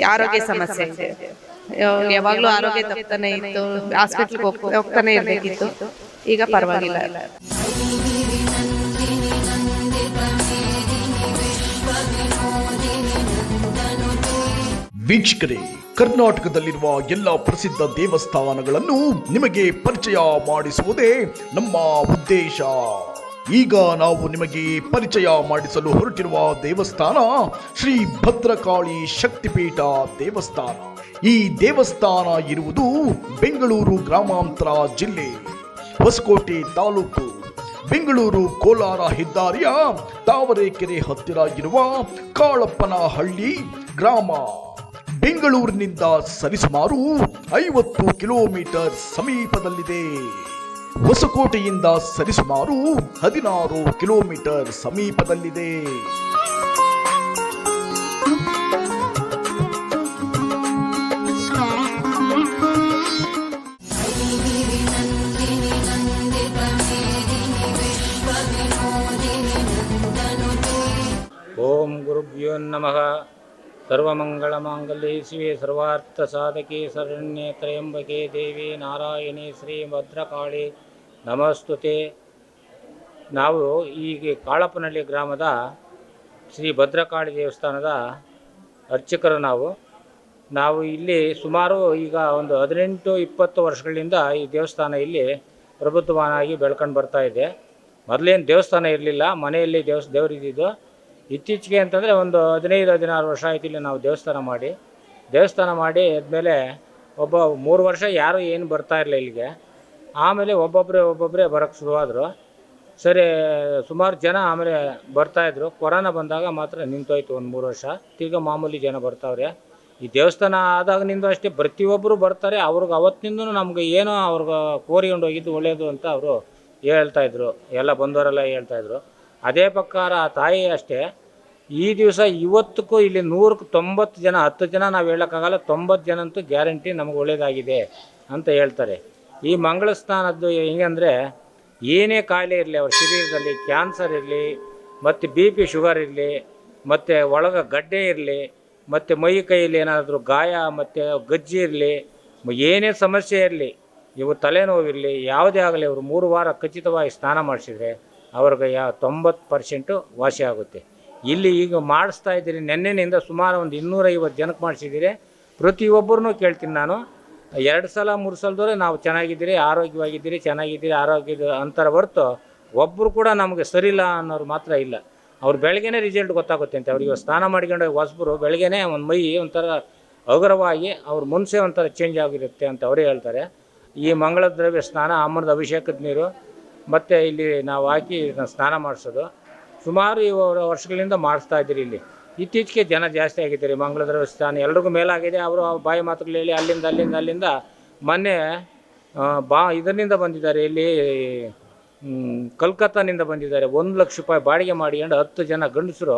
ಆರೋಗ್ಯ ಸಮಸ್ಯೆ ಇದೆ. ಯಾವ- ಯಾವಾಗ್ಲೂ ಆರೋಗ್ಯ ತಪ್ತಾನೆ ಇತ್ತು. ಹಾಸ್ಪಿಟ್ಲ್ಗೆ ಹೋಗ್ತಾನೆ ಇರ್ಬೇಕಿತ್ತು. ಈಗ ಪರವಾಗಿಲ್ಲ. ವೀಕ್ಷಕರೇ ಕರ್ನಾಟಕದಲ್ಲಿರುವ ಎಲ್ಲ ಪ್ರಸಿದ್ಧ ದೇವಸ್ಥಾನಗಳನ್ನು ನಿಮಗೆ ಪರಿಚಯ ಮಾಡಿಸುವುದೇ ನಮ್ಮ ಉದ್ದೇಶ. ಈಗ ನಾವು ನಿಮಗೆ ಪರಿಚಯ ಮಾಡಿಸಲು ಹೊರಟಿರುವ ದೇವಸ್ಥಾನ ಶ್ರೀ ಭದ್ರಕಾಳಿ ಶಕ್ತಿಪೀಠ ದೇವಸ್ಥಾನ. ಈ ದೇವಸ್ಥಾನ ಇರುವುದು ಬೆಂಗಳೂರು ಗ್ರಾಮಾಂತರ ಜಿಲ್ಲೆ ಹೊಸಕೋಟೆ ತಾಲೂಕು. ಬೆಂಗಳೂರು ಕೋಲಾರ ಹೆದ್ದಾರಿಯ ತಾವರೆಕೆರೆ ಹತ್ತಿರ ಇರುವ ಕಾಳಪ್ಪನಹಳ್ಳಿ ಗ್ರಾಮ. ಬೆಂಗಳೂರಿನಿಂದ ಸರಿಸುಮಾರು ಐವತ್ತು ಕಿಲೋಮೀಟರ್ ಸಮೀಪದಲ್ಲಿದೆ. ಹೊಸಕೋಟೆಯಿಂದ ಸರಿಸುಮಾರು ಹದಿನಾರು ಕಿಲೋಮೀಟರ್ ಸಮೀಪದಲ್ಲಿದೆ. ಓಂ ಗುರುಭ್ಯೋ ನಮಃ. ಸರ್ವಮಂಗಳಮಾಂಗಲ್ಯೆ ಶಿವೆ ಸರ್ವಾರ್ಥಸಾಧಕೆ ಶರಣ್ಯೆ ತ್ರಯಂಬಕೆ ದೇವಿ ನಾರಾಯಣಿ ಶ್ರೀ ಭದ್ರಕಾಳಿ. ನಮಸ್ತುತೆ ನಾವು ಈಗ ಕಾಳಪ್ಪನಹಳ್ಳಿ ಗ್ರಾಮದ ಶ್ರೀ ಭದ್ರಕಾಳಿ ದೇವಸ್ಥಾನದ ಅರ್ಚಕರು ನಾವು. ನಾವು ಇಲ್ಲಿ ಸುಮಾರು ಈಗ ಒಂದು ಹದಿನೆಂಟು ಇಪ್ಪತ್ತು ವರ್ಷಗಳಿಂದ ಈ ದೇವಸ್ಥಾನ ಇಲ್ಲಿ ಪ್ರಬುದ್ಧವಾನಾಗಿ ಬೆಳ್ಕೊಂಡು ಬರ್ತಾ ಇದೆ. ಮೊದಲೇನು ದೇವಸ್ಥಾನ ಇರಲಿಲ್ಲ, ಮನೆಯಲ್ಲಿ ದೇವಸ್ ದೇವರಿದ್ದು ಇತ್ತೀಚೆಗೆ ಅಂತಂದರೆ ಒಂದು ಹದಿನೈದು, ಹದಿನಾರು ವರ್ಷ ಆಯ್ತು ಇಲ್ಲಿ ನಾವು ದೇವಸ್ಥಾನ ಮಾಡಿ. ದೇವಸ್ಥಾನ ಮಾಡಿ ಆದಮೇಲೆ ಒಬ್ಬ ಮೂರು ವರ್ಷ ಯಾರೂ ಏನು ಬರ್ತಾ ಇರಲಿಲ್ಲ ಇಲ್ಲಿಗೆ. ಆಮೇಲೆ ಒಬ್ಬೊಬ್ಬರೇ ಒಬ್ಬೊಬ್ಬರೇ ಬರೋಕ್ಕೆ ಶುರುವಾದರು. ಸರಿ, ಸುಮಾರು ಜನ ಆಮೇಲೆ ಬರ್ತಾಯಿದ್ರು ಕೊರೋನಾ ಬಂದಾಗ ಮಾತ್ರ ನಿಂತೋಯ್ತು ಒಂದು ಮೂರು ವರ್ಷ. ತಿರ್ಗಾ ಮಾಮೂಲಿ ಜನ ಬರ್ತಾವ್ರೆ. ಈ ದೇವಸ್ಥಾನ ಆದಾಗಿನಿಂದ ಅಷ್ಟೇ ಪ್ರತಿಯೊಬ್ಬರು ಬರ್ತಾರೆ. ಅವ್ರಿಗೆ ಅವತ್ತಿನಿಂದ ನಮ್ಗೆ ಏನೋ ಅವ್ರಿಗೆ ಕೋರಿಕೊಂಡು ಹೋಗಿದ್ದು ಒಳ್ಳೆಯದು ಅಂತ ಅವರು ಹೇಳ್ತಾಯಿದ್ರು ಎಲ್ಲ ಬಂದವರೆಲ್ಲ ಹೇಳ್ತಾಯಿದ್ರು ಅದೇ ಪ್ರಕಾರ ಆ ತಾಯಿ ಅಷ್ಟೇ, ಈ ದಿವಸ ಇವತ್ತಕ್ಕೂ ಇಲ್ಲಿ ನೂರಕ್ಕೆ ತೊಂಬತ್ತು ಜನ, ಹತ್ತು ಜನ ನಾವು ಹೇಳೋಕ್ಕಾಗಲ್ಲ, ತೊಂಬತ್ತು ಜನ ಅಂತೂ ಗ್ಯಾರಂಟಿ ನಮಗೆ ಒಳ್ಳೆಯದಾಗಿದೆ ಅಂತ ಹೇಳ್ತಾರೆ. ಈ ಮಂಗಳ ಸ್ನಾನದ್ದು ಹೆಂಗಂದರೆ ಏನೇ ಕಾಯಿಲೆ ಇರಲಿ, ಅವ್ರ ಶರೀರದಲ್ಲಿ ಕ್ಯಾನ್ಸರ್ ಇರಲಿ, ಮತ್ತು ಬಿ ಪಿ ಶುಗರ್ ಇರಲಿ, ಮತ್ತು ಒಳಗೆ ಗಡ್ಡೆ ಇರಲಿ, ಮತ್ತು ಮೈ ಕೈಯಲ್ಲಿ ಏನಾದರೂ ಗಾಯ, ಮತ್ತು ಗಜ್ಜಿ ಇರಲಿ, ಏನೇ ಸಮಸ್ಯೆ ಇರಲಿ ಇವು ತಲೆನೋವಿರಲಿ, ಯಾವುದೇ ಆಗಲಿ ಅವರು ಮೂರು ವಾರ ಖಚಿತವಾಗಿ ಸ್ನಾನ ಮಾಡಿಸಿದ್ರೆ ಅವ್ರಿಗೆ ಯಾ ತೊಂಬತ್ತು ಪರ್ಸೆಂಟು ವಾಸಿ ಆಗುತ್ತೆ. ಇಲ್ಲಿ ಈಗ ಮಾಡಿಸ್ತಾ ಇದ್ದೀರಿ ನೆನ್ನೆನಿಂದ ಸುಮಾರು ಒಂದು ಇನ್ನೂರೈವತ್ತು ಜನಕ್ಕೆ ಮಾಡಿಸಿದ್ದೀರಿ. ಪ್ರತಿಯೊಬ್ಬರನ್ನೂ ಕೇಳ್ತೀನಿ ನಾನು. ಎರಡು ಸಲ, ಮೂರು ಸಲದವರೆ ನಾವು ಚೆನ್ನಾಗಿದ್ದೀರಿ, ಆರೋಗ್ಯವಾಗಿದ್ದೀರಿ, ಚೆನ್ನಾಗಿದ್ದೀರಿ, ಆರೋಗ್ಯದ ಅಂತರ ಹೊರತು ಒಬ್ಬರು ಕೂಡ ನಮಗೆ ಸರಿಯಿಲ್ಲ ಅನ್ನೋರು ಮಾತ್ರ ಇಲ್ಲ. ಅವ್ರು ಬೆಳಗ್ಗೆನೇ ರಿಸಲ್ಟ್ ಗೊತ್ತಾಗುತ್ತೆ ಅಂತ. ಅವ್ರಿಗೆ ಸ್ನಾನ ಮಾಡ್ಕೊಂಡು ಹೊಸಬರು, ಬೆಳಗ್ಗೆನೇ ಒಂದು ಮೈ ಒಂಥರ ಹಗುರವಾಗಿ ಅವ್ರ ಮುನ್ಸೆ ಒಂಥರ ಚೇಂಜ್ ಆಗಿರುತ್ತೆ ಅಂತ ಅವರೇ ಹೇಳ್ತಾರೆ. ಈ ಮಂಗಳ ದ್ರವ್ಯ ಸ್ನಾನ ಅಮ್ಮನದ ಅಭಿಷೇಕದ ನೀರು ಮತ್ತು ಇಲ್ಲಿ ನಾವು ಹಾಕಿ ಸ್ನಾನ ಮಾಡಿಸೋದು. ಸುಮಾರು ಇವರು ವರ್ಷಗಳಿಂದ ಮಾಡಿಸ್ತಾ ಇದ್ದೀರಿ ಇಲ್ಲಿ. ಇತ್ತೀಚೆಗೆ ಜನ ಜಾಸ್ತಿ ಆಗಿದ್ದಾರೆ. ಮಂಗಳ ಸ್ಥಾನ ಎಲ್ರಿಗೂ ಮೇಲಾಗಿದೆ. ಅವರು ಬಾಯಿ ಮಾತುಗಳು ಹೇಳಿ ಅಲ್ಲಿಂದ ಅಲ್ಲಿಂದ ಅಲ್ಲಿಂದ ಮೊನ್ನೆ ಬಾ, ಇದರಿಂದ ಬಂದಿದ್ದಾರೆ. ಇಲ್ಲಿ ಕಲ್ಕತ್ತಾನಿಂದ ಬಂದಿದ್ದಾರೆ. ಒಂದು ಲಕ್ಷ ರೂಪಾಯಿ ಬಾಡಿಗೆ ಮಾಡಿಕೊಂಡು ಹತ್ತು ಜನ ಗಂಡಸರು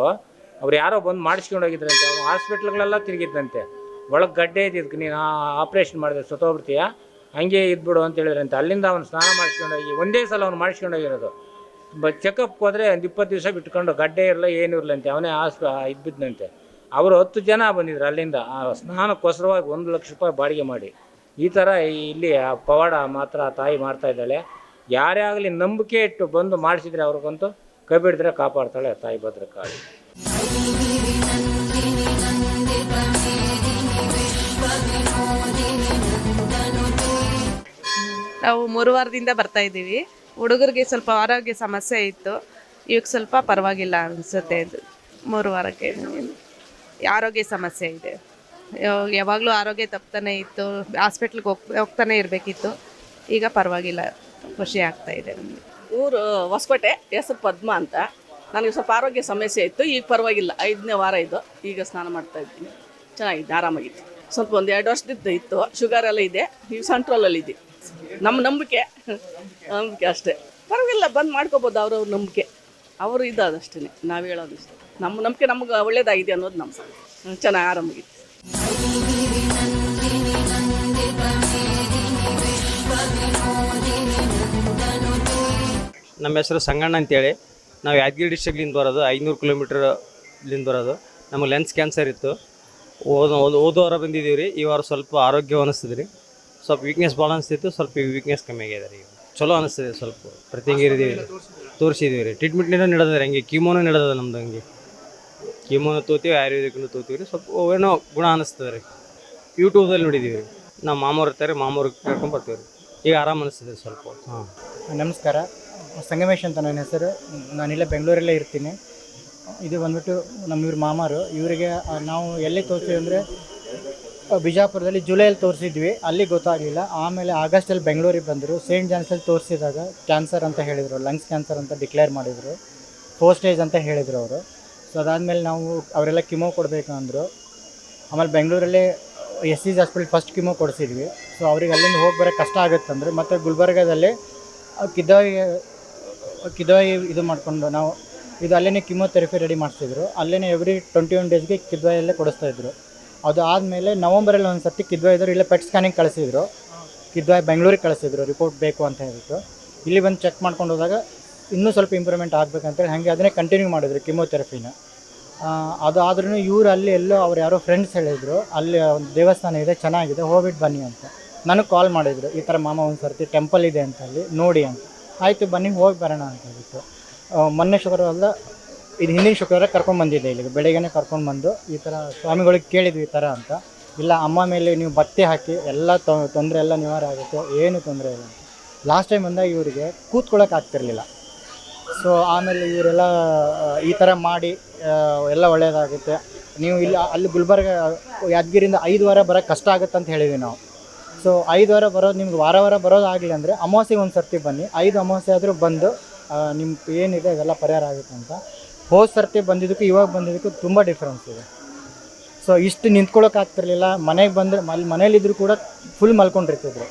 ಅವ್ರು ಯಾರೋ ಬಂದು ಮಾಡಿಸ್ಕೊಂಡು ಹೋಗಿದ್ರಂತೆ. ಅವ್ರು ಹಾಸ್ಪಿಟ್ಲ್ಗಳೆಲ್ಲ ತಿರುಗಿದ್ದಂತೆ ಒಳಗೆ ಗಡ್ಡೆ ಇದ್ದಿದ್ದಕ್ಕೆ ನೀನು ಆಪ್ರೇಷನ್ ಮಾಡಿದೆ ಸತ್ತೋಗ್ಬಿಡ್ತೀಯ? ಹಂಗೆ ಇದ್ಬಿಡು ಅಂತ ಹೇಳಿದ್ರಂತೆ ಅಲ್ಲಿಂದ ಅವನು ಸ್ನಾನ ಮಾಡಿಸ್ಕೊಂಡು ಹೋಗಿ ಒಂದೇ ಸಲ ಅವ್ನು ಮಾಡಿಸ್ಕೊಂಡು ಹೋಗಿರೋದು ಬ ಹೋದರೆ ಒಂದು ಇಪ್ಪತ್ತು ದಿವಸ ಬಿಟ್ಕೊಂಡು ಗಡ್ಡೆ ಇರಲ್ಲ ಏನೂ ಇರಲಂತೆ ಅವನೇ ಆಸ್ಪ ಇದ್ಬಿದ್ನಂತೆ. ಅವರು ಹತ್ತು ಜನ ಬಂದಿದ್ರು ಅಲ್ಲಿಂದ. ಆ, ಸ್ನಾನಕ್ಕೋಸ್ಕರವಾಗಿ ಒಂದು ಲಕ್ಷ ರೂಪಾಯಿ ಬಾಡಿಗೆ ಮಾಡಿ. ಈ ಥರ ಇಲ್ಲಿ ಆ ಪವಾಡ ಮಾತ್ರ ಆ ತಾಯಿ ಮಾಡ್ತಾ ಇದ್ದಾಳೆ. ಯಾರೇ ಆಗಲಿ ನಂಬಿಕೆ ಇಟ್ಟು ಬಂದು ಮಾಡಿಸಿದ್ರೆ ಅವ್ರಿಗಂತೂ ಕೈ ಬಿಡಿದ್ರೆ ಕಾಪಾಡ್ತಾಳೆ ತಾಯಿ ಭದ್ರಕಾಳಿ. ನಾವು ಮೂರು ವಾರದಿಂದ ಬರ್ತಾ ಇದ್ದೀವಿ. ಹುಡುಗರಿಗೆ ಸ್ವಲ್ಪ ಆರೋಗ್ಯ ಸಮಸ್ಯೆ ಇತ್ತು. ಇವಾಗ ಸ್ವಲ್ಪ ಪರವಾಗಿಲ್ಲ ಅನಿಸುತ್ತೆ. ಇದು ಮೂರು ವಾರಕ್ಕೆ ಆರೋಗ್ಯ ಸಮಸ್ಯೆ ಇದೆ. ಯಾವ- ಯಾವಾಗಲೂ ಆರೋಗ್ಯ ತಪ್ತಾನೆ ಇತ್ತು. ಹಾಸ್ಪಿಟ್ಲ್ಗೆ ಹೋಗ್ ಹೋಗ್ತಾನೆ ಇರಬೇಕಿತ್ತು. ಈಗ ಪರವಾಗಿಲ್ಲ. ಖುಷಿ ಆಗ್ತಾ ಇದೆ ನಮಗೆ. ಊರು ಹೊಸಕೋಟೆ, ಹೆಸರು ಪದ್ಮ ಅಂತ. ನನಗೆ ಸ್ವಲ್ಪ ಆರೋಗ್ಯ ಸಮಸ್ಯೆ ಇತ್ತು. ಈಗ ಪರವಾಗಿಲ್ಲ. ಐದನೇ ವಾರ ಇದು. ಈಗ ಸ್ನಾನ ಮಾಡ್ತಾ ಇದ್ದೀನಿ. ಚೆನ್ನಾಗಿದೆ ಆರಾಮಾಗಿತ್ತು ಸ್ವಲ್ಪ ಒಂದು ಎರಡು ವರ್ಷದಿಂದ ಇತ್ತು. ಶುಗರ್ ಎಲ್ಲ ಇದೆ. ಈಗ ಸೆಂಟ್ರಲಲ್ಲಿದೆ ಇದೆ ನಮ್ಮ ನಂಬಿಕೆ. ನಂಬಿಕೆ ಅಷ್ಟೇ. ಪರವಾಗಿಲ್ಲ, ಬಂದು ಮಾಡ್ಕೋಬೋದು ಅವ್ರವ್ರ ನಂಬಿಕೆ. ಅವರು ಇದ್ದದಷ್ಟೇ ನಾವು ಹೇಳೋದು ನಮ್ಮ ನಂಬಿಕೆ ನಮ್ಗೆ ಒಳ್ಳೇದಾಗಿದೆ ಅನ್ನೋದು ನಮ್ಮ ಚೆನ್ನಾಗಿ ಆರಾಮಾಗಿತ್ತು ನಮ್ಮ ಹೆಸರು ಸಂಗಣ್ಣ ಅಂತೇಳಿ. ನಾವು ಯಾದಗಿರಿ ಡಿಸ್ಟ್ರಿಕ್ಲಿಂದ ಬರೋದು, ಐನೂರು ಕಿಲೋಮೀಟ್ರ್ಲಿಂದ ಬರೋದು. ನಮಗೆ ಲೆನ್ಸ್ ಕ್ಯಾನ್ಸರ್ ಇತ್ತು. ಓದೋ ಓದೋ ಹೋದ ವಾರ ಬಂದಿದ್ದೀವಿ ರೀ ಈ ವಾರ ಸ್ವಲ್ಪ ಆರೋಗ್ಯ ರೀ ಸ್ವಲ್ಪ ವೀಕ್ನೆಸ್ ಭಾಳ ಅನಿಸ್ತಿತ್ತು ಸ್ವಲ್ಪ ವೀಕ್ನೆಸ್ ಕಮ್ಮಿ ಆಗಿದೆ ರೀ. ಚಲೋ ಅನಿಸ್ತಿದೆ ಸ್ವಲ್ಪ. ಪ್ರತಿಂಗಿರಿದೀವಿ ತೋರಿಸಿದೀವಿ ರೀ. ಟ್ರೀಟ್ಮೆಂಟ್ನಿಂದ ನಡೆದ ಹಂಗೆ. ಕೀಮೋನು ನಡೆದದ ನಮ್ದು ಹಂಗೆ. ಕೀಮೋನು ತೋತೀವಿ, ಆಯುರ್ವೇದಿಕ್ನು ತೋತೀವಿ ರೀ. ಸ್ವಲ್ಪ ಏನೋ ಗುಣ ಅನಿಸ್ತದೆ ರೀ. ಯೂಟ್ಯೂಬ್ದಲ್ಲಿ ನೋಡಿದ್ದೀವಿ ರೀ. ನಮ್ಮ ಮಾಮೂರು ಇರ್ತಾರೆ, ಮಾಮೂರು ಕರ್ಕೊಂಡ್ಬರ್ತೀವಿ ರೀ. ಈಗ ಆರಾಮ ಅನಿಸ್ತದೆ ಸ್ವಲ್ಪ. ಹಾಂ. ನಮಸ್ಕಾರ. ಸಂಗಮೇಶ್ ಅಂತ ನನ್ನ ಹೆಸರು. ನಾನಿಲ್ಲ ಬೆಂಗಳೂರಲ್ಲೇ ಇರ್ತೀನಿ. ಇದು ಬಂದ್ಬಿಟ್ಟು ನಮ್ಮ ಇವ್ರ ಮಾಮಾರು. ಇವರಿಗೆ ನಾವು ಎಲ್ಲಿ ತೋರಿಸ್ತೀವಿ ಅಂದರೆ ಬಿಜಾಪುರದಲ್ಲಿ ಜುಲೈಯಲ್ಲಿ ತೋರಿಸಿದ್ವಿ. ಅಲ್ಲಿ ಗೊತ್ತಾಗಲಿಲ್ಲ. ಆಮೇಲೆ ಆಗಸ್ಟಲ್ಲಿ ಬೆಂಗಳೂರಿಗೆ ಬಂದರು. ಸೇಂಟ್ ಜಾನ್ಸಲ್ಲಿ ತೋರಿಸಿದಾಗ ಕ್ಯಾನ್ಸರ್ ಅಂತ ಹೇಳಿದರು. ಲಂಗ್ಸ್ ಕ್ಯಾನ್ಸರ್ ಅಂತ ಡಿಕ್ಲೇರ್ ಮಾಡಿದರು. ಫೋರ್ ಸ್ಟೇಜ್ ಅಂತ ಹೇಳಿದರು ಅವರು. ಸೊ ಅದಾದಮೇಲೆ ನಾವು ಅವರೆಲ್ಲ ಕಿಮೋ ಕೊಡಬೇಕು ಅಂದರು. ಆಮೇಲೆ ಬೆಂಗಳೂರಲ್ಲಿ S C hospital first chemo ಕೊಡಿಸಿದ್ವಿ. So ಅವ್ರಿಗೆ ಅಲ್ಲಿಂದ ಹೋಗಿ ಬರೋಕ್ಕೆ ಕಷ್ಟ ಆಗುತ್ತೆ ಅಂದ್ರೆ ಮತ್ತು ಗುಲ್ಬರ್ಗದಲ್ಲಿ ಕಿದ್ದಾಯಿ ಕಿದ್ದಾಯಿ ಇದು ಮಾಡಿಕೊಂಡು ನಾವು ಇದು ಅಲ್ಲೇ ಕಿಮೋಥೆರಪಿ ರೆಡಿ ಮಾಡಿಸಿದ್ರು. ಅಲ್ಲೇ ಎವ್ರಿ ಟ್ವೆಂಟಿ ಒನ್ ಡೇಸ್ಗೆ ಕಿದ್ವಾಯಲ್ಲೇ ಕೊಡಿಸ್ತಾ ಇದ್ರು. ಅದು ಆದಮೇಲೆ ನವಂಬರಲ್ಲಿ ಒಂದು ಸರ್ತಿ ಕಿದ್ವಾಯಿದ್ರು ಇಲ್ಲೇ ಪೆಟ್ ಸ್ಕ್ಯಾನಿಂಗ್ ಕಳಿಸಿದ್ರು. ಕಿದ್ವಾಯ್ ಬೆಂಗಳೂರಿಗೆ ಕಳಿಸಿದ್ರು ರಿಪೋರ್ಟ್ ಬೇಕು ಅಂತ ಹೇಳ್ಬಿಟ್ಟು. ಇಲ್ಲಿ ಬಂದು ಚೆಕ್ ಮಾಡ್ಕೊಂಡು ಹೋದಾಗ ಇನ್ನೂ ಸ್ವಲ್ಪ ಇಂಪ್ರೂವ್ಮೆಂಟ್ ಆಗಬೇಕಂತೇಳಿ ಹಾಗೆ ಅದನ್ನೇ ಕಂಟಿನ್ಯೂ ಮಾಡಿದ್ರು ಕಿಮೋಥೆರಪಿನ ಅದು ಆದ್ರೂ ಇವರು ಅಲ್ಲಿ ಎಲ್ಲೋ ಅವ್ರು ಯಾರೋ ಫ್ರೆಂಡ್ಸ್ ಹೇಳಿದರು, ಅಲ್ಲಿ ಒಂದು ದೇವಸ್ಥಾನ ಇದೆ, ಚೆನ್ನಾಗಿದೆ ಹೋಗ್ಬಿಟ್ಟು ಬನ್ನಿ ಅಂತ. ನನಗೆ ಕಾಲ್ ಮಾಡಿದರು, ಈ ಥರ ಮಾಮ ಒಂದು ಸರ್ತಿ ಟೆಂಪಲ್ ಇದೆ ಅಂತ ಅಲ್ಲಿ ನೋಡಿ ಅಂತ. ಆಯಿತು ಬನ್ನಿ, ಹೋಗಿ ಬರೋಣ ಅಂತ ಹೇಳಿಬಿಟ್ಟು. ಮೊನ್ನೆ ಶುಕ್ರವಾರ ಇದು ಹಿಂದಿನ ಶುಕ್ರವಾರ ಕರ್ಕೊಂಡು ಬಂದಿದ್ದೆ ಇಲ್ಲಿಗೆ. ಬೆಳಿಗ್ಗೆನೇ ಕರ್ಕೊಂಡು ಬಂದು ಈ ಥರ ಸ್ವಾಮಿಗಳಿಗೆ ಕೇಳಿದ್ವಿ ಈ ಥರ ಅಂತ. ಇಲ್ಲ, ಅಮ್ಮ ಮೇಲೆ ನೀವು ಬತ್ತೆ ಹಾಕಿ ಎಲ್ಲ ತೊಂದರೆ ಎಲ್ಲ ನಿವಾರ ಆಗುತ್ತೆ, ಏನು ತೊಂದರೆ ಇಲ್ಲ ಲಾಸ್ಟ್ ಟೈಮ್ ಬಂದಾಗ ಇವರಿಗೆ ಕೂತ್ಕೊಳ್ಳೋಕೆ ಆಗ್ತಿರಲಿಲ್ಲ. ಸೊ ಆಮೇಲೆ ಇವರೆಲ್ಲ ಈ ಥರ ಮಾಡಿ ಎಲ್ಲ ಒಳ್ಳೆಯದಾಗುತ್ತೆ ನೀವು ಇಲ್ಲಿ ಅಲ್ಲಿ ಗುಲ್ಬರ್ಗ ಯಾದಗಿರಿಂದ ಐದು ವಾರ ಬರೋಕ್ಕೆ ಕಷ್ಟ ಆಗುತ್ತೆ ಅಂತ ಹೇಳಿದ್ವಿ ನಾವು. ಸೊ ಐದು ವಾರ ಬರೋದು ನಿಮ್ಗೆ ವಾರ ವಾರ ಬರೋದಾಗಲಿ ಅಂದರೆ ಅಮಾವಾಸ್ಯೆಗೆ ಒಂದು ಸರ್ತಿ ಬನ್ನಿ. ಐದು ಅಮಾವಾಸ್ಯೆ ಆದರೂ ಬಂದು ನಿಮ್ಮ ಏನಿದೆ ಅದೆಲ್ಲ ಪರಿಹಾರ ಆಗುತ್ತೆ ಅಂತ. ಹೋದ ಸರ್ತಿ ಬಂದಿದ್ದಕ್ಕೂ, ಇವಾಗ ಬಂದಿದ್ದಕ್ಕೂ ತುಂಬ ಡಿಫ್ರೆನ್ಸ್ ಇದೆ. ಸೊ ಇಷ್ಟು ನಿಂತ್ಕೊಳ್ಳೋಕೆ ಆಗ್ತಿರ್ಲಿಲ್ಲ. ಮನೆಗೆ ಬಂದರೆ, ಮಲ್ ಮನೇಲಿದ್ರು ಕೂಡ ಫುಲ್ ಮಲ್ಕೊಂಡಿರ್ತಿದ್ರು.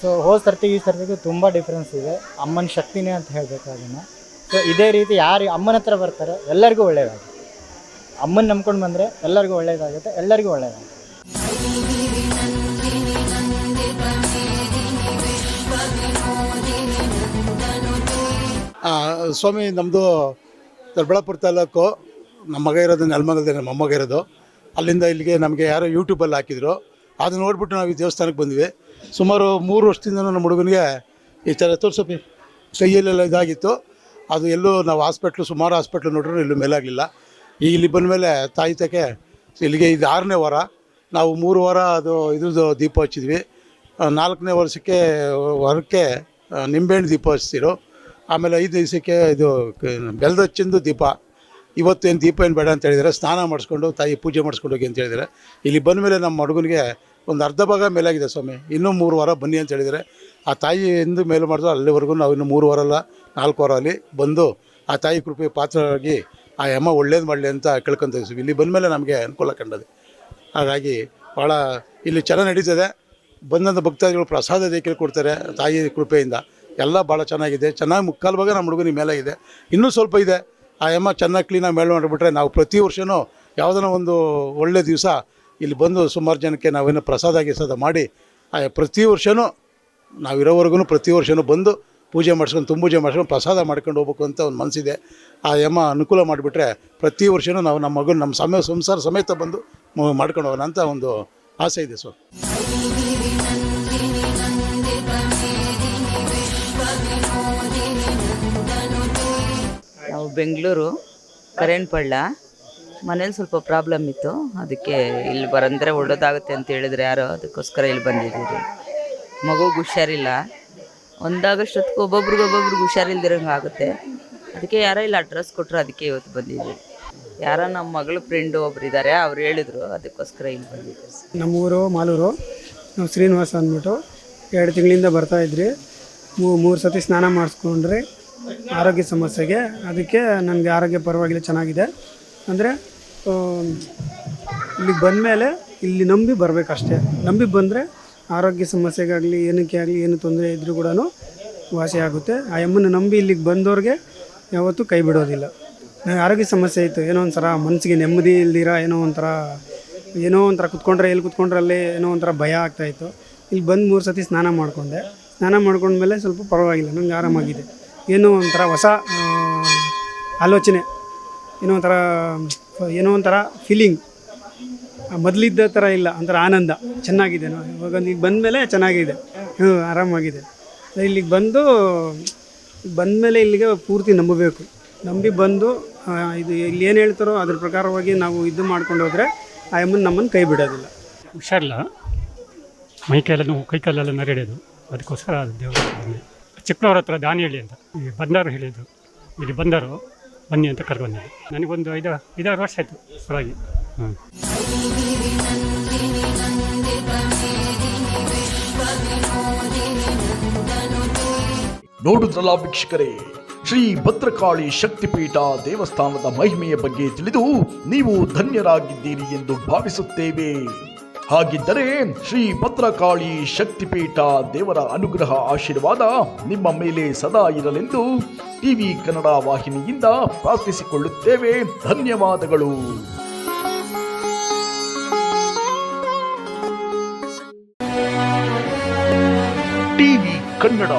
ಸೊ ಹೋದ ಸರ್ತಿ, ಈ ಸರ್ತಿಗೂ ತುಂಬ ಡಿಫ್ರೆನ್ಸ್ ಇದೆ. ಅಮ್ಮನ ಶಕ್ತಿನೇ ಅಂತ ಹೇಳಬೇಕು ಅದನ್ನು ಸೊ ಇದೇ ರೀತಿ ಯಾರು, ಅಮ್ಮನ ಹತ್ರ ಬರ್ತಾರೆ, ಎಲ್ಲರಿಗೂ ಒಳ್ಳೆಯದಾಗುತ್ತೆ ಅಮ್ಮನ ನಂಬ್ಕೊಂಡು ಬಂದರೆ ಎಲ್ಲರಿಗೂ ಒಳ್ಳೆಯದಾಗುತ್ತೆ ಎಲ್ಲರಿಗೂ ಒಳ್ಳೆಯದಾಗುತ್ತೆ ಸ್ವಾಮಿ ನಮ್ಮದು ದೊಡ್ಡಬಳ್ಳಾಪುರ ತಾಲೂಕು ನಮ್ಮ ಮಗ ಇರೋದು ನೆಲಮಂಗಲದ ನಮ್ಮ ಮೊಮ್ಮಗ ಇರೋದು. ಅಲ್ಲಿಂದ ಇಲ್ಲಿಗೆ ನಮಗೆ ಯಾರೋ ಯೂಟ್ಯೂಬಲ್ಲಿ ಹಾಕಿದ್ರು. ಅದು ನೋಡಿಬಿಟ್ಟು ನಾವು ಈ ದೇವಸ್ಥಾನಕ್ಕೆ ಬಂದ್ವಿ. ಸುಮಾರು ಮೂರು ವರ್ಷದಿಂದ ನಮ್ಮ ಹುಡುಗನಿಗೆ ಈ ಥರ ತೋರ್ಸಪ್ಪಿ ಕೈಯಲ್ಲೆಲ್ಲ ಇದಾಗಿತ್ತು. ಅದು ಎಲ್ಲೂ ನಾವು ಹಾಸ್ಪಿಟ್ಲು ಸುಮಾರು ಹಾಸ್ಪಿಟ್ಲು ನೋಡಿದ್ರು ಎಲ್ಲೂ ಮೇಲಾಗಲಿಲ್ಲ. ಈಗ ಇಲ್ಲಿ ಬಂದ ಮೇಲೆ ತಾಯಿ ಇಲ್ಲಿಗೆ ಇದು ಆರನೇ ವಾರ. ನಾವು ಮೂರು ವಾರ ಅದು ಇದ್ರದ್ದು ದೀಪ ಹಚ್ಚಿದ್ವಿ. ನಾಲ್ಕನೇ ವರ್ಷಕ್ಕೆ, ವಾರಕ್ಕೆ ನಿಂಬೆಹಣ್ಣು ದೀಪ ಹಚ್ತಿರು ಆಮೇಲೆ ಐದು ದಿವಸಕ್ಕೆ ಇದು ಬೆಲ್ದಚ್ಚಿಂದು ದೀಪ. ಇವತ್ತೇನು ದೀಪ ಏನು ಬೇಡ ಅಂತ ಹೇಳಿದರೆ ಸ್ನಾನ ಮಾಡಿಸ್ಕೊಂಡು ತಾಯಿ ಪೂಜೆ ಮಾಡಿಸ್ಕೊಂಡು ಹೋಗಿ ಅಂತ ಹೇಳಿದರೆ, ಇಲ್ಲಿ ಬಂದ ಮೇಲೆ ನಮ್ಮ ಹುಡುಗನಿಗೆ ಒಂದು ಅರ್ಧ ಭಾಗ ಮೇಲಾಗಿದೆ ಸ್ವಾಮಿ, ಇನ್ನೂ ಮೂರು ವಾರ ಬನ್ನಿ ಅಂತ ಹೇಳಿದರೆ, ಆ ತಾಯಿ ಎಂದು ಮೇಲು ಮಾಡಿದ್ರು ಅಲ್ಲಿವರೆಗೂ ನಾವು ಇನ್ನು ಮೂರು ವಾರ ಅಲ್ಲ, ನಾಲ್ಕು ವಾರ ಅಲ್ಲಿ ಬಂದು ಆ ತಾಯಿ ಕೃಪೆ ಪಾತ್ರರಾಗಿ ಆ ಅಮ್ಮ ಒಳ್ಳೇದು ಮಾಡಲಿ ಅಂತ ಕೇಳ್ಕೊಂತ ಇದ್ದೀವಿ ಇಲ್ಲಿ ಬಂದ ಮೇಲೆ ನಮಗೆ ಅನುಕೂಲ ಕಂಡದೆ. ಹಾಗಾಗಿ ಭಾಳ ಇಲ್ಲಿ ಚೆನ್ನಾಗಿ ನಡೀತದೆ. ಬಂದಂಥ ಭಕ್ತಾದಿಗಳು ಪ್ರಸಾದ ದೇಖಲು ಕೊಡ್ತಾರೆ ತಾಯಿ ಕೃಪೆಯಿಂದ. ಎಲ್ಲ ಭಾಳ ಚೆನ್ನಾಗಿದೆ. ಚೆನ್ನಾಗಿ ಮುಕ್ಕಾಲು ಭಾಗ ನಮ್ಮ ಮೇಲೆ ಇದೆ ಇನ್ನೂ ಸ್ವಲ್ಪ ಇದೆ. ಆ ಯಮ್ಮ ಚೆನ್ನಾಗಿ ಕ್ಲೀನಾಗಿ ಮೇಲ್ ಮಾಡಿಬಿಟ್ರೆ ನಾವು ಪ್ರತಿ ವರ್ಷವೂ ಯಾವುದನ್ನ ಒಂದು ಒಳ್ಳೆ ದಿವಸ ಇಲ್ಲಿ ಬಂದು ಸುಮಾರು ಜನಕ್ಕೆ ನಾವೇನೋ ಪ್ರಸಾದ ಗಿಸಾದ ಮಾಡಿ, ಆ ಪ್ರತಿ ವರ್ಷವೂ ನಾವಿರೋವರೆಗೂ ಪ್ರತಿ ವರ್ಷವೂ ಬಂದು ಪೂಜೆ ಮಾಡಿಸ್ಕೊಂಡು, ತುಂಬ ಪೂಜೆ ಮಾಡಿಸ್ಕೊಂಡು ಪ್ರಸಾದ ಮಾಡ್ಕೊಂಡು ಹೋಗ್ಬೇಕು ಅಂತ ಒಂದು ಮನಸ್ಸಿದೆ ಆ ಯಮ್ಮ ಅನುಕೂಲ ಮಾಡಿಬಿಟ್ರೆ ಪ್ರತಿ ವರ್ಷವೂ ನಾವು ನಮ್ಮ ಮಗನ ನಮ್ಮ ಸಮಯ, ಸಂಸಾರ ಸಮೇತ ಬಂದು ಮಾಡ್ಕೊಂಡು ಹೋಗೋಣ ಅಂತ ಒಂದು ಆಸೆ ಇದೆ ಸರ್. ನಾವು ಕರೆಂಟ್ ಪಳ್ಳ. ಮನೇಲಿ ಸ್ವಲ್ಪ ಪ್ರಾಬ್ಲಮ್ ಇತ್ತು. ಅದಕ್ಕೆ ಇಲ್ಲಿ ಬರಂದ್ರೆ ಒಳ್ಳೇದಾಗುತ್ತೆ ಅಂತ ಹೇಳಿದ್ರೆ ಯಾರೋ ಅದಕ್ಕೋಸ್ಕರ ಇಲ್ಲಿ ಬಂದಿದ್ದೀರಿ ಮಗುಗೆ ಹುಷಾರಿಲ್ಲ. ಒಂದಾಗಷ್ಟೊತ್ತಿಗೆ ಒಬ್ಬೊಬ್ರಿಗೆ ಒಬ್ಬೊಬ್ರಿಗೆ ಹುಷಾರಿಲ್ದಿರಂಗೆ ಆಗುತ್ತೆ. ಅದಕ್ಕೆ ಯಾರೋ ಇಲ್ಲಿ ಅಡ್ರೆಸ್ ಕೊಟ್ಟರು ಅದಕ್ಕೆ ಇವತ್ತು ಬಂದಿದ್ದೀವಿ. ಯಾರೋ ನಮ್ಮ ಮಗಳ ಫ್ರೆಂಡು ಒಬ್ರು ಇದ್ದಾರೆ ಅವ್ರು ಹೇಳಿದ್ರು ಅದಕ್ಕೋಸ್ಕರ ಇಲ್ಲಿ ಬಂದಿದ್ದೀವಿ. ನಮ್ಮೂರು ಮಾಲೂರು. ನಾವು ಶ್ರೀನಿವಾಸ ಅಂದ್ಬಿಟ್ಟು ಎರಡು ತಿಂಗಳಿಂದ ಬರ್ತಾ ಇದ್ರಿ. ಮೂರು ಸತಿ ಸ್ನಾನ ಮಾಡಿಸ್ಕೊಂಡ್ರೆ. ಆರೋಗ್ಯ ಸಮಸ್ಯೆಗೆ ಅದಕ್ಕೆ ನನಗೆ ಆರೋಗ್ಯ ಪರವಾಗಿಲ್ಲ, ಚೆನ್ನಾಗಿದೆ. ಅಂದರೆ ಇಲ್ಲಿಗೆ ಬಂದಮೇಲೆ ಇಲ್ಲಿ ನಂಬಿ ಬರಬೇಕಷ್ಟೇ. ನಂಬಿ ಬಂದರೆ ಆರೋಗ್ಯ ಸಮಸ್ಯೆಗಾಗಲಿ, ಏನಕ್ಕೆ ಆಗಲಿ, ಏನು ತೊಂದರೆ ಇದ್ದರೂ ಕೂಡ ವಾಸಿ ಆಗುತ್ತೆ. ಆ ಎಮ್ಮನ್ನು ನಂಬಿ ಇಲ್ಲಿಗೆ ಬಂದವ್ರಿಗೆ ಯಾವತ್ತೂ ಕೈ ಬಿಡೋದಿಲ್ಲ. ನನಗೆ ಆರೋಗ್ಯ ಸಮಸ್ಯೆ ಇತ್ತು. ಏನೋ ಒಂಥರ ಮನಸ್ಸಿಗೆ ನೆಮ್ಮದಿ ಇಲ್ದಿರ, ಏನೋ ಒಂಥರ ಏನೋ ಒಂಥರ ಕುತ್ಕೊಂಡ್ರೆ, ಎಲ್ಲಿ ಕುತ್ಕೊಂಡ್ರೆ ಅಲ್ಲಿ ಏನೋ ಒಂಥರ ಭಯ ಆಗ್ತಾಯಿತ್ತು ಇಲ್ಲಿ ಬಂದು ಮೂರು ಸತಿ ಸ್ನಾನ ಮಾಡಿಕೊಂಡೆ. ಸ್ನಾನ ಮಾಡ್ಕೊಂಡ್ಮೇಲೆ ಸ್ವಲ್ಪ ಪರವಾಗಿಲ್ಲ ನನಗೆ ಆರಾಮಾಗಿದೆ. ಏನೋ ಒಂಥರ ಹೊಸ ಆಲೋಚನೆ, ಏನೋ ಒಂಥರ ಏನೋ ಒಂಥರ ಫೀಲಿಂಗ್ ಮೊದಲಿದ್ದ ಥರ ಇಲ್ಲ, ಒಂಥರ ಆನಂದ. ಚೆನ್ನಾಗಿದೆ ಇವಾಗ ಈಗ ಬಂದಮೇಲೆ ಚೆನ್ನಾಗಿದೆ. ಹ್ಞೂ ಆರಾಮಾಗಿದೆ. ಇಲ್ಲಿಗೆ ಬಂದು, ಬಂದಮೇಲೆ ಇಲ್ಲಿಗೆ ಪೂರ್ತಿ ನಂಬಬೇಕು. ನಂಬಿ ಬಂದು ಇದು ಇಲ್ಲಿ ಏನು ಹೇಳ್ತಾರೋ ಅದ್ರ ಪ್ರಕಾರವಾಗಿ ನಾವು ಇದು ಮಾಡ್ಕೊಂಡು ಹೋದರೆ ಆ ಅಮ್ಮನ ನಮ್ಮನ್ನು ಕೈ ಬಿಡೋದಿಲ್ಲ. ಹುಷಾರಿಲ್ಲ. ಮೈ ಕೈಲೆಲ್ಲ ಕೈ ಕಾಲೆಲ್ಲ ನರಡೋದು ಅದಕ್ಕೋಸ್ಕರ ದೇವರು ಚಿಕ್ಕನವ್ರ ಹತ್ರ ದಾನಿಹಳ್ಳಿ ಅಂತ. ಈ ಬಂದರು ಹೇಳಿದ್ದು, ಇಲ್ಲಿ ಬಂದರು ಬನ್ನಿ ಅಂತ ಕರ್ಕೊಂಡು ಬಂದಿದ್ದೆ ನನಗೊಂದು ಐದು, ಐದಾರು ವರ್ಷ ಆಯಿತು ಹೊರಗೆ ಹಾಂ ನೋಡುದ್ರಲ್ಲ ವೀಕ್ಷಕರೇ, ಶ್ರೀ ಭದ್ರಕಾಳಿ ಶಕ್ತಿಪೀಠ ದೇವಸ್ಥಾನದ ಮಹಿಮೆಯ ಬಗ್ಗೆ ತಿಳಿದು ನೀವು ಧನ್ಯರಾಗಿದ್ದೀರಿ ಎಂದು ಭಾವಿಸುತ್ತೇವೆ. ಹಾಗಿದ್ದರೆ ಶ್ರೀ ಭದ್ರಕಾಳಿ ಶಕ್ತಿಪೀಠ ದೇವರ ಅನುಗ್ರಹ ಆಶೀರ್ವಾದ ನಿಮ್ಮ ಮೇಲೆ ಸದಾ ಇರಲೆಂದು ಟಿವಿ ಕನ್ನಡ ವಾಹಿನಿಯಿಂದ ಪ್ರಾರ್ಥಿಸಿಕೊಳ್ಳುತ್ತೇವೆ. ಧನ್ಯವಾದಗಳು. ಟಿವಿ ಕನ್ನಡ.